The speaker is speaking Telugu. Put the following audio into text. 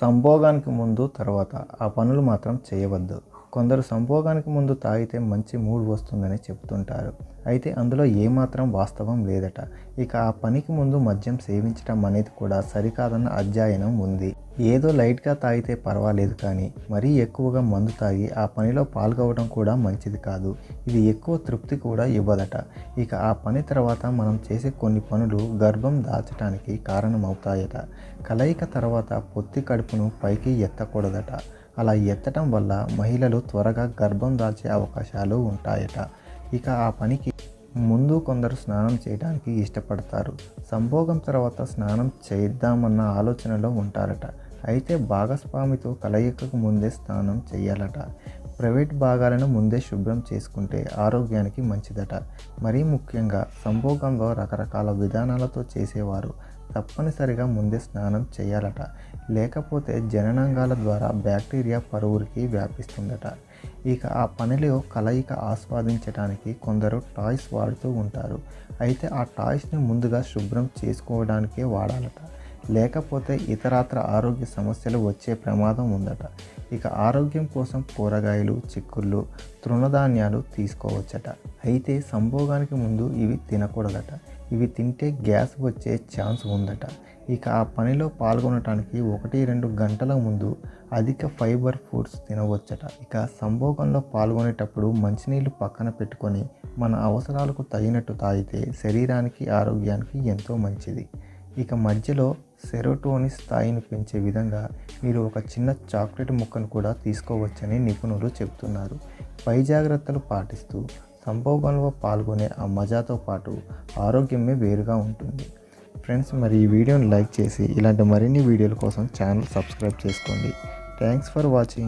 సంభోగానికి ముందు తర్వాత ఆ పనులు మాత్రం చేయవద్దు. కొందరు సంభోగానికి ముందు తాగితే మంచి మూడ్ వస్తుందని చెప్తుంటారు అయితే అందులో ఏమాత్రం వాస్తవం లేదట. ఇక ఆ పనికి ముందు మద్యం సేవించడం అనేది కూడా సరికాదన్న అధ్యయనం ఉంది. ఏదో లైట్గా తాగితే పర్వాలేదు కానీ మరీ ఎక్కువగా మందు తాగి ఆ పనిలో పాల్గొవడం కూడా మంచిది కాదు. ఇది ఎక్కువ తృప్తి కూడా ఇవ్వదట. ఇక ఆ పని తర్వాత మనం చేసే కొన్ని పనులు గర్భం దాచడానికి కారణమవుతాయట. కలయిక తర్వాత పొత్తి కడుపును పైకి ఎత్తకూడదట. అలా ఎత్తటం వల్ల మహిళలు త్వరగా గర్భం దాల్చే అవకాశాలు ఉంటాయట. ఇక ఆ పనికి ముందు కొందరు స్నానం చేయడానికి ఇష్టపడతారు. సంభోగం తర్వాత స్నానం చేద్దామన్న ఆలోచనలో ఉంటారట. అయితే భాగస్వామితో కలయికకు ముందే స్నానం చేయాలట. ప్రైవేట్ భాగాలను ముందే శుభ్రం చేసుకుంటే ఆరోగ్యానికి మంచిదట. మరీ ముఖ్యంగా సంభోగంలో రకరకాల విధానాలతో చేసేవారు. తప్పనిసరిగా ముందే స్నానం చేయాలట. లేకపోతే జననాంగాల ద్వారా బ్యాక్టీరియా పరువురికి వ్యాపిస్తుందట. ఇక ఆ పనిలో కలయిక ఆస్వాదించడానికి కొందరు టాయ్స్ వాడుతూ ఉంటారు. అయితే ఆ టాయ్స్ని ముందుగా శుభ్రం చేసుకోవడానికే వాడాలట. లేకపోతే ఇతరాత్ర ఆరోగ్య సమస్యలు వచ్చే ప్రమాదం ఉందట. ఇక ఆరోగ్యం కోసం కూరగాయలు చిక్కుళ్ళు తృణధాన్యాలు తీసుకోవచ్చట. అయితే సంభోగానికి ముందు ఇవి తినకూడదట. ఇవి తింటే గ్యాస్ వచ్చే ఛాన్స్ ఉందట. ఇక ఆ పనిలో పాల్గొనటానికి ఒకటి రెండు గంటల ముందు అధిక ఫైబర్ ఫుడ్స్ తినవచ్చట. ఇక సంభోగంలో పాల్గొనేటప్పుడు మంచినీళ్ళు పక్కన పెట్టుకొని మన అవసరాలకు తగినట్టు తాగితే శరీరానికి ఆరోగ్యానికి ఎంతో మంచిది. ఇక మధ్యలో సెరోటోని స్థాయిని పెంచే విధంగా మీరు ఒక చిన్న చాక్లెట్ ముక్కను కూడా తీసుకోవచ్చని నిపుణులు చెబుతున్నారు. పై జాగ్రత్తలు పాటిస్తూ సంభోగంలో పాల్గొనే ఆ మజాతో పాటు ఆరోగ్యమే వేరుగా ఉంటుంది. ఫ్రెండ్స్ మరి ఈ వీడియోని లైక్ చేసి ఇలాంటి మరిన్ని వీడియోల కోసం ఛానల్ సబ్స్క్రైబ్ చేసుకోండి. Thanks for watching.